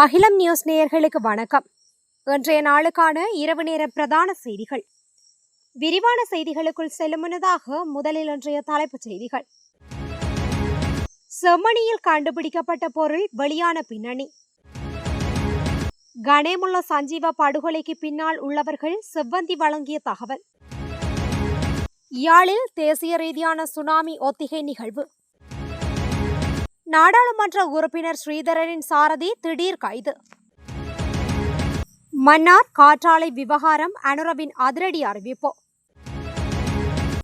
அகிலம் நியூஸ் நேயர்களுக்கு வணக்கம். இன்றைய நாளுக்கான இரவு நேர பிரதான செய்திகள். விரிவான செய்திகளுக்குள் செல்லும் முன்னதாக முதலில் இன்றைய தலைப்புச் செய்திகள். செம்மணியில் கண்டுபிடிக்கப்பட்ட பொருள் வெளியான பின்னணி. கணேமுள்ள சஞ்சீவ படுகொலைக்கு பின்னால் உள்ளவர்கள் செவ்வந்தி வழங்கிய தகவல். யாழில் தேசிய ரீதியான சுனாமி ஒத்திகை நிகழ்வு. நாடாளுமன்ற உறுப்பினர் ஸ்ரீதரனின் சாரதி திடீர் கைது. மன்னார் காற்றாலை விவகாரம் அனுரவின் அதிரடி அறிவிப்பு.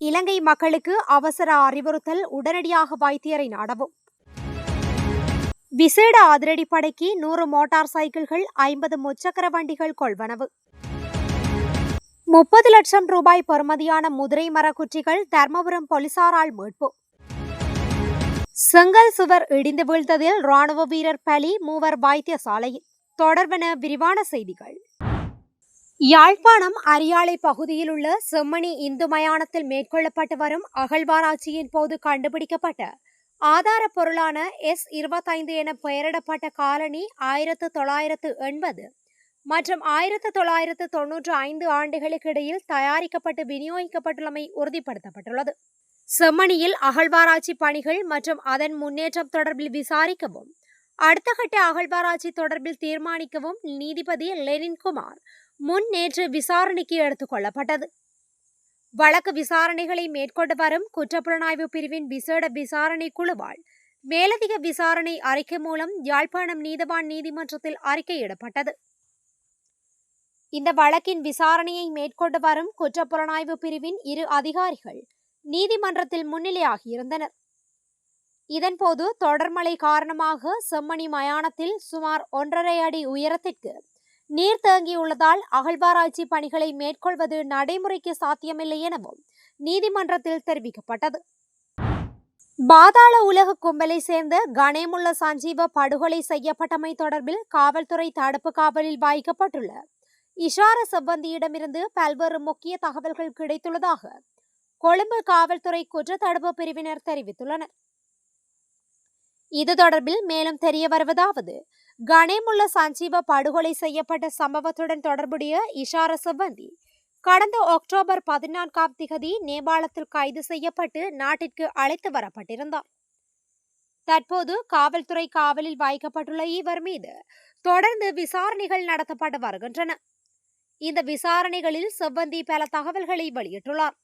இலங்கை மக்களுக்கு அவசர அறிவுறுத்தல் உடனடியாக வைத்தியரை நாடவும். விசேட அதிரடிப்படைக்கு நூறு மோட்டார் சைக்கிள்கள் ஐம்பது முச்சக்கர வண்டிகள் கொள்வனவு. முப்பது லட்சம் ரூபாய் பெறுமதியான முதிரை மரக்குற்றிகள் தர்மபுரம் போலீசாரால் மீட்பு. செங்கல் சுவர் இடிந்து வீழ்த்ததில் ராணுவ வீரர் பலி மூவர் வைத்தியசாலையில். தொடர்பென விரிவான செய்திகள். யாழ்ப்பாணம் அரியாலை பகுதியில் உள்ள செம்மணி இந்து மயானத்தில் மேற்கொள்ளப்பட்டு வரும் அகழ்வாராய்ச்சியின் போது கண்டுபிடிக்கப்பட்ட ஆதார பொருளான எஸ் இருபத்தைந்து என பெயரிடப்பட்ட காலனி ஆயிரத்து தொள்ளாயிரத்து எண்பது மற்றும் ஆயிரத்து தொள்ளாயிரத்து தொன்னூற்று ஐந்து ஆண்டுகளுக்கு இடையில் தயாரிக்கப்பட்டு விநியோகிக்கப்பட்டுள்ளமை உறுதிப்படுத்தப்பட்டுள்ளது. செம்மணியில் அகழ்வாராய்ச்சி பணிகள் மற்றும் அதன் முன்னேற்றம் தொடர்பில் விசாரிக்கவும். அடுத்த கட்ட அகழ்வாராய்ச்சி தொடர்பில் தீர்மானிக்கவும் நீதிபதி லெனின்குமார் முன் நேற்று விசாரணைக்கு எடுத்துக் கொள்ளப்பட்டது. வழக்கு விசாரணைகளை மேற்கொண்டு வரும் குற்றப்புலனாய்வு பிரிவின் விசேட விசாரணை குழுவால் மேலதிக விசாரணை அறிக்கை மூலம் யாழ்ப்பாணம் நீதவான் நீதிமன்றத்தில் அறிக்கையிடப்பட்டது. இந்த வழக்கின் விசாரணையை மேற்கொண்டு வரும் குற்றப்புலனாய்வு பிரிவின் இரு அதிகாரிகள் நீதிமன்றத்தில் முன்னிலையாகியிருந்தனர் இதன்போது தொடர்மழை காரணமாக செம்மணி மயானத்தில் சுமார் ஒன்றரை அடி உயரத்திற்கு நீர் தேங்கியுள்ளதால் அகழ்வாராய்ச்சி பணிகளை மேற்கொள்வது நடைமுறைக்கு சாத்தியமில்லை எனவும் நீதிமன்றத்தில் தெரிவிக்கப்பட்டது. பாதாள உலக கும்பலை சேர்ந்த கணேமுள்ள சஞ்சீவ படுகொலை செய்யப்பட்டமை தொடர்பில் காவல்துறை தடுப்பு காவலில் பாதிக்கப்பட்டுள்ள இஷார செவ்வந்தியிடமிருந்து பல்வேறு முக்கிய தகவல்கள் கிடைத்துள்ளதாக கொழும்பு காவல்துறை குற்றத்தடுப்பு பிரிவினர் தெரிவித்துள்ளனர். இது தொடர்பில் மேலும் தெரிய வருவதாவது கணேமுள்ள சஞ்சீவ படுகொலை செய்யப்பட்ட சம்பவத்துடன் தொடர்புடைய இஷார செவ்வந்தி கடந்த அக்டோபர் பதினான்காம் திகதி நேபாளத்தில் கைது செய்யப்பட்டு நாட்டிற்கு அழைத்து வரப்பட்டிருந்தார். தற்போது காவல்துறை காவலில் வைக்கப்பட்டுள்ள இவர் மீது தொடர்ந்து விசாரணைகள் நடத்தப்பட்டு வருகின்றன. இந்த விசாரணைகளில் செவ்வந்தி பல தகவல்களை வெளியிட்டுள்ளார்.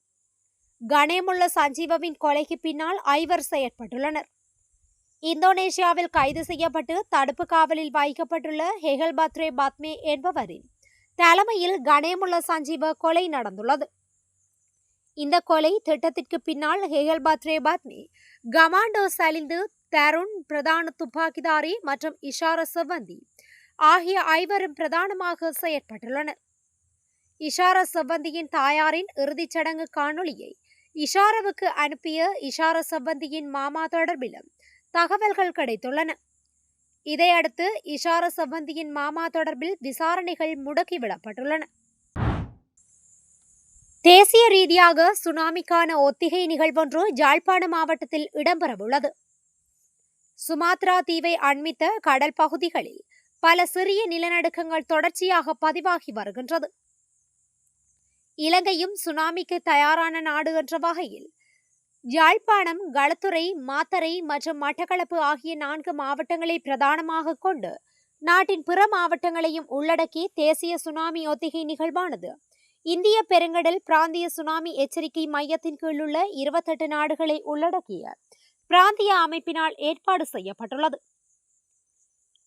கணேமுள்ள சஞ்சீவவின் கொலைக்கு பின்னால் ஐவர் செயற்பட்டுள்ளனர். இந்தோனேஷியாவில் கைது செய்யப்பட்டு தடுப்பு காவலில் வைக்கப்பட்டுள்ள ஹெகல் பத்ரே பாத்மே என்பவரின் தலைமையில் கணேமுள்ள சஞ்சீவ கொலை நடந்துள்ளது. இந்த கொலை திட்டத்திற்கு பின்னால் ஹெகல் பத்ரே பாத்மே கமாண்டோ சலிந்து தருண் பிரதான துப்பாக்கிதாரி மற்றும் இஷார செவ்வந்தி ஆகிய ஐவரும் பிரதானமாக செயற்பட்டுள்ளனர். இஷார செவ்வந்தியின் தாயாரின் இறுதிச் சடங்கு காணொளியை இஷாரவுக்கு அனுப்பிய இஷார சம்பந்தியின் மாமா தொடர்பிலும் தகவல்கள் கிடைத்துள்ளன. இதையடுத்து இஷார சம்பந்தியின் மாமா தொடர்பில் விசாரணைகள் முடக்கிவிடப்பட்டுள்ளன தேசிய ரீதியாக சுனாமிக்கான ஒத்திகை நிகழ்வொன்று யாழ்ப்பாண மாவட்டத்தில் இடம்பெறவுள்ளது. சுமாத்ரா தீவை அண்மித்த கடல் பகுதிகளில் பல சிறிய நிலநடுக்கங்கள் தொடர்ச்சியாக பதிவாகி வருகின்றது. இலங்கையும் சுனாமிக்கு தயாரான நாடு என்ற வகையில் யாழ்ப்பாணம் களத்துறை மாத்தறை மற்றும் மட்டக்களப்பு ஆகிய நான்கு மாவட்டங்களை பிரதானமாக கொண்டு நாட்டின் பிற மாவட்டங்களையும் உள்ளடக்கி தேசிய சுனாமி ஒத்திகை நிகழ்வானது. இந்திய பெருங்கடல் பிராந்திய சுனாமி எச்சரிக்கை மையத்தின் கீழ் உள்ள இருபத்தெட்டு நாடுகளை உள்ளடக்கிய பிராந்திய அமைப்பினால் ஏற்பாடு செய்யப்பட்டுள்ளது.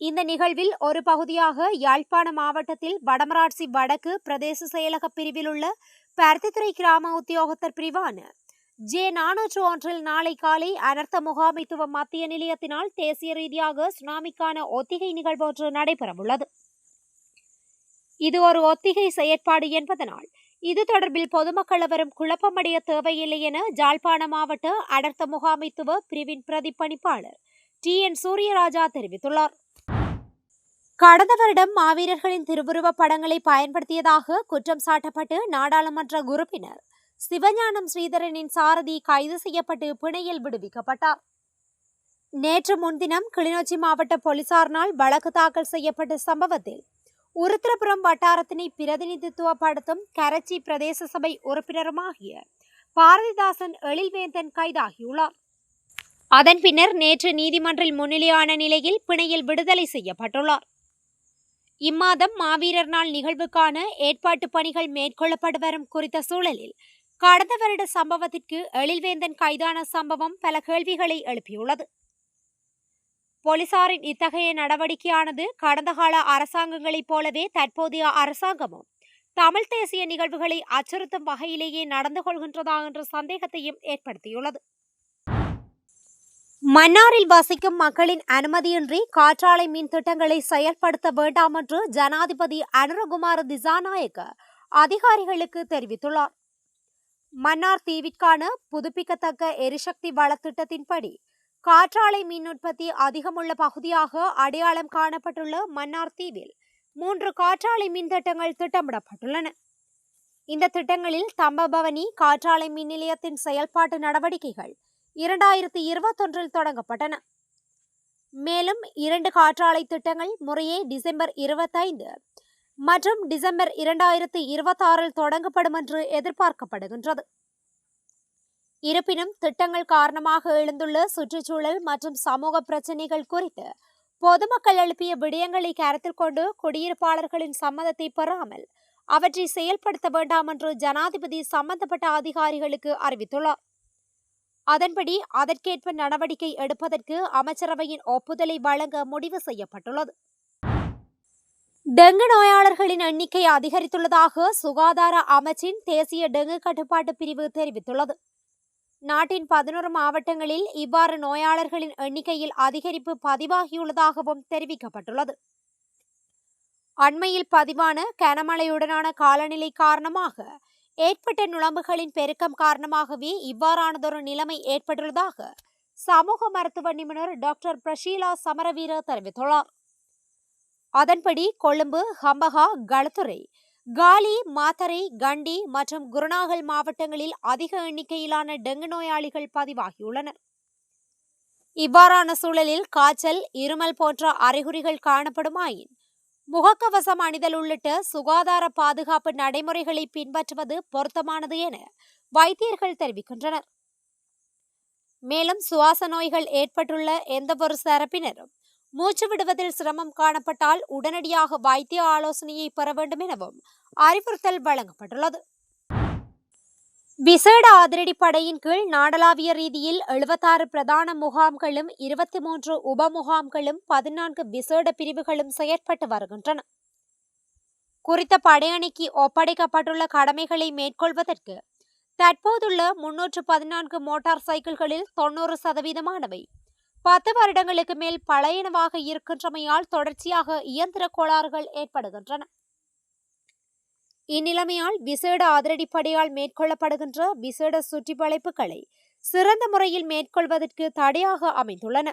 இந்த நிகழ்வில் ஒரு பகுதியாக யாழ்ப்பாண மாவட்டத்தில் வடமராட்சி வடக்கு பிரதேச செயலக பிரிவில் உள்ள பருத்தித்துறை கிராம உத்தியோகத்தர் பிரிவான ஜே நானூற்று ஒன்றில் நாளை காலை அனர்த்த முகாமைத்துவ மத்திய நிலையத்தினால் தேசிய ரீதியாக சுனாமிக்கான ஒத்திகை நிகழ்வு ஒன்று நடைபெறவுள்ளது. இது ஒரு ஒத்திகை செயற்பாடு என்பதனால் இது தொடர்பில் பொதுமக்கள் அவரும் குழப்பமடைய தேவையில்லை என ஜாழ்ப்பாண மாவட்ட அடர்த்த முகாமைத்துவ பிரிவின் பிரதிப்பணிப்பாளர் டி என் சூரியராஜா தெரிவித்துள்ளார். கடந்த வருடம் மாவீரர்களின் திருவுருவப் படங்களை பயன்படுத்தியதாக குற்றம் சாட்டப்பட்டு நாடாளுமன்ற உறுப்பினர் சிவஞானம் ஸ்ரீதரனின் சாரதி கைது செய்யப்பட்டு பிணையில் விடுவிக்கப்பட்டார். நேற்று முன்தினம் கிளிநொச்சி மாவட்ட போலீசாரினால் வழக்கு தாக்கல் செய்யப்பட்ட சம்பவத்தில் உருத்திரபுரம் வட்டாரத்தினை பிரதிநிதித்துவப்படுத்தும் கரச்சி பிரதேச சபை உறுப்பினருமாகிய பாரதிதாசன் எழில்வேந்தன் கைதாகியுள்ளார். அதன் பின்னர் நேற்று நீதிமன்றில் முன்னிலையான நிலையில் பிணையில் விடுதலை செய்யப்பட்டுள்ளார். இம்மாதம் மாவீரர் நாள் நிகழ்வுக்கான ஏற்பாட்டு பணிகள் மேற்கொள்ளப்பட்டு வரும் குறித்த சூழலில் கடந்த வருட சம்பவத்திற்கு எழில்வேந்தன் கைதான சம்பவம் பல கேள்விகளை எழுப்பியுள்ளது. போலீசாரின் இத்தகைய நடவடிக்கையானது கடந்த கால அரசாங்கங்களைப் போலவே தற்போதைய அரசாங்கமும் தமிழ் தேசிய நிகழ்வுகளை அச்சுறுத்தும் வகையிலேயே நடந்து கொள்கின்றதா என்ற சந்தேகத்தையும் ஏற்படுத்தியுள்ளது. மன்னாரில் வசிக்கும் மக்களின் அனுமதியின்றி காற்றாலை மின் திட்டங்களை செயல்படுத்த வேண்டாம் என்று ஜனாதிபதி அனுரகுமார திசாநாயக்க அதிகாரிகளுக்கு தெரிவித்துள்ளார். மன்னார் தீவிற்கான புதுப்பிக்கத்தக்க எரிசக்தி வள திட்டத்தின்படி காற்றாலை மின் உற்பத்தி அதிகமுள்ள பகுதியாக அடையாளம் காணப்பட்டுள்ள மன்னார் தீவில் மூன்று காற்றாலை மின் திட்டங்கள் திட்டமிடப்பட்டுள்ளன. இந்த திட்டங்களில் தம்பபவனி காற்றாலை மின் நிலையத்தின் செயல்பாட்டு நடவடிக்கைகள் இரண்டாயிரத்தி இருபத்தொன்றில் தொடங்கப்பட்டன. மேலும் இரண்டு காற்றாலை திட்டங்கள் முறையே டிசம்பர் இருபத்தைந்து மற்றும் டிசம்பர் இரண்டாயிரத்தி இருபத்தாறில் தொடங்கப்படும் என்று எதிர்பார்க்கப்படுகின்றது. இருப்பினும் திட்டங்கள் காரணமாக எழுந்துள்ள சுற்றுச்சூழல் மற்றும் சமூக பிரச்சினைகள் குறித்து பொதுமக்கள் எழுப்பிய விடயங்களை கருத்தில் கொண்டு குடியிருப்பாளர்களின் சம்மதத்தை பெறாமல் அவற்றை செயல்படுத்த வேண்டாம் என்று ஜனாதிபதி சம்பந்தப்பட்ட அதிகாரிகளுக்கு அறிவித்துள்ளார். அதன்படி அதற்கேற்ப நடவடிக்கை எடுப்பதற்கு அமைச்சரவையின் ஒப்புதலை வழங்க முடிவு செய்யப்பட்டுள்ளது. டெங்கு நோயாளர்களின் எண்ணிக்கை அதிகரித்துள்ளதாக சுகாதார அமைச்சின் தேசிய டெங்கு கட்டுப்பாட்டு பிரிவு தெரிவித்துள்ளது. நாட்டின் பதினோரு மாவட்டங்களில் இவ்வாறு நோயாளர்களின் எண்ணிக்கையில் அதிகரிப்பு பதிவாகியுள்ளதாகவும் தெரிவிக்கப்பட்டுள்ளது. அண்மையில் பதிவான கனமழையுடனான காலநிலை காரணமாக ஏற்பட்ட நுழம்புகளின் பெருக்கம் காரணமாகவே இவ்வாறானதொரு நிலைமை ஏற்பட்டுள்ளதாக சமூக மருத்துவ நிபுணர் டாக்டர் பிரஷீலா சமரவீர தெரிவித்துள்ளார். அதன்படி கொழும்பு ஹம்பகா களத்துறை காலி மாத்தரை கண்டி மற்றும் குருநாகல் மாவட்டங்களில் அதிக எண்ணிக்கையிலான டெங்கு நோயாளிகள் பதிவாகியுள்ளனர். இவ்வாறான சூழலில் காய்ச்சல் இருமல் போன்ற அறிகுறிகள் காணப்படுமாயின் முகக்கவசம் அணிதல் உள்ளிட்ட சுகாதார பாதுகாப்பு நடைமுறைகளை பின்பற்றுவது பொருத்தமானது என வைத்தியர்கள் தெரிவிக்கின்றனர். மேலும் சுவாச நோய்கள் ஏற்பட்டுள்ள எந்தவொரு தரப்பினரும் மூச்சு விடுவதில் சிரமம் காணப்பட்டால் உடனடியாக வைத்திய ஆலோசனையை பெற வேண்டும் எனவும் அறிவுறுத்தல் வழங்கப்பட்டுள்ளது. விசேட அதிரடிப்படையின் கீழ் நாடளாவிய ரீதியில் எழுபத்தாறு பிரதான முகாம்களும் இருபத்தி மூன்று உப முகாம்களும் பதினான்கு விசேட பிரிவுகளும் செயற்பட்டு வருகின்றன. குறித்த படையணிக்கு ஒப்படைக்கப்பட்டுள்ள கடமைகளை மேற்கொள்வதற்கு தற்போதுள்ள முன்னூற்று பதினான்கு மோட்டார் சைக்கிள்களில் தொன்னூறு சதவீதமானவை பத்து வருடங்களுக்கு மேல் பழையனவாக இருக்கின்றமையால் தொடர்ச்சியாக இயந்திர கோளாறுகள் ஏற்படுகின்றன. இந்நிலைமையால் விசேட அதிரடிப்படையால் மேற்கொள்ளப்படுகின்ற விசேட சுற்றிவளைப்புகளை சிறந்த முறையில் மேற்கொள்வதற்கு தடையாக அமைந்துள்ளன.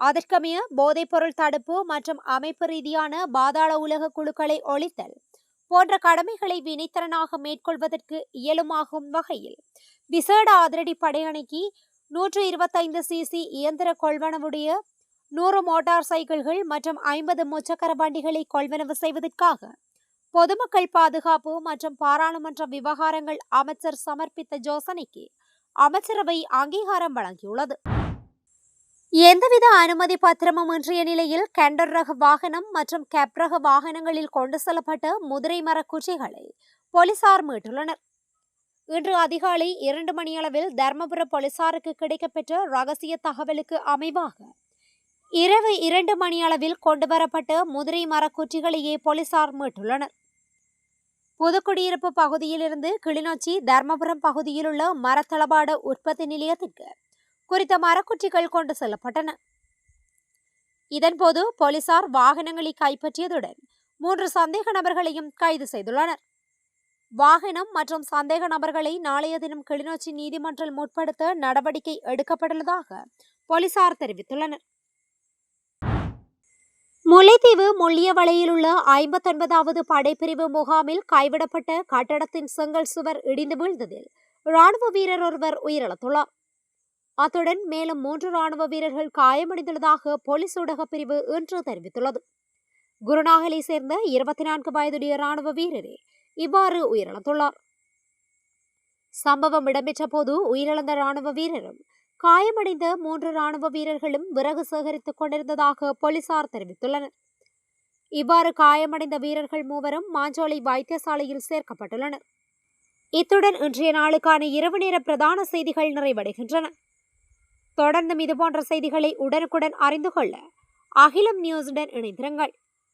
அதற்கமைய போதைப்பொருள் தடுப்பு மற்றும் அமைப்பு ரீதியான பாதாள உலக குழுக்களை ஒழித்தல் போன்ற கடமைகளை வினைத்திறனாக மேற்கொள்வதற்கு இயலுமாகும் வகையில் விசேட அதிரடி படையணிக்கு நூற்று இருபத்தைந்து சிசி இயந்திர கொள்வனவுடைய நூறு மோட்டார் சைக்கிள்கள் மற்றும் ஐம்பது முச்சக்கர வண்டிகளை கொள்வனவு செய்வதற்காக பொதுமக்கள் பாதுகாப்பு மற்றும் பாராளுமன்ற விவகாரங்கள் அமைச்சர் சமர்ப்பித்த யோசனைக்கு அமைச்சரவை அங்கீகாரம் வழங்கியுள்ளது. எந்தவித அனுமதி பத்திரமும் இன்றைய நிலையில் கெண்டர் ரக வாகனம் மற்றும் கேப் ரக வாகனங்களில் கொண்டு செல்லப்பட்ட முதிரை மரக்குச்சிகளை போலீசார் மீட்டுள்ளனர். இன்று அதிகாலை இரண்டு மணியளவில் தர்மபுர போலீசாருக்கு கிடைக்கப்பெற்ற ரகசிய தகவலுக்கு அமைவாக இரவு இரண்டு மணியளவில் கொண்டுவரப்பட்ட முதிரை மரக்குற்றிகளையே போலீசார் மீட்டுள்ளனர். புதுக்குடியிருப்பு பகுதியிலிருந்து கிளிநொச்சி தர்மபுரம் பகுதியில் உள்ள மரத்தளபாடு உற்பத்தி நிலையத்திற்கு குறித்த மரக்குற்றிகள் கொண்டு செல்லப்பட்டன. இதன்போது போலீசார் வாகனங்களை கைப்பற்றியதுடன் மூன்று சந்தேக நபர்களையும் கைது செய்துள்ளனர். வாகனம் மற்றும் சந்தேக நபர்களை நாளைய தினம் கிளிநொச்சி நீதிமன்றில் முற்படுத்த நடவடிக்கை எடுக்கப்பட்டுள்ளதாக போலீசார் தெரிவித்துள்ளனர். முல்லைத்தீவு முள்ளியவளையில் உள்ள ஐம்பத்தொன்பதாவது படைப்பிரிவு முகாமில் கைவிடப்பட்ட கட்டடத்தின் செங்கல் சுவர் இடிந்து வீழ்ந்ததில் ராணுவ வீரர் ஒருவர் உயிரிழந்துள்ளார். அத்துடன் மேலும் மூன்று ராணுவ வீரர்கள் காயமடைந்துள்ளதாக போலீஸ் ஊடகப் பிரிவு இன்று தெரிவித்துள்ளது. குருநாகலை சேர்ந்த இருபத்தி நான்கு வயதுடைய ராணுவ வீரரே இவ்வாறு உயிரிழந்துள்ளார். சம்பவம் இடம்பெற்ற போது உயிரிழந்த ராணுவ வீரரும் காயமடைந்த மூன்று ராணுவ வீரர்களும் விறகு சேகரித்துக் கொண்டிருந்ததாக போலீசார் தெரிவித்துள்ளனர். இவ்வாறு காயமடைந்த வீரர்கள் மூவரும் மாஞ்சோலை வைத்தியசாலையில் சேர்க்கப்பட்டுள்ளனர். இத்துடன் இன்றைய நாளுக்கான இரவு நேர பிரதான செய்திகள் நிறைவடைகின்றன. தொடர்ந்தும் இதுபோன்ற செய்திகளை உடனுக்குடன் அறிந்து கொள்ள அகிலம் நியூஸுடன் இணைந்திருங்கள்.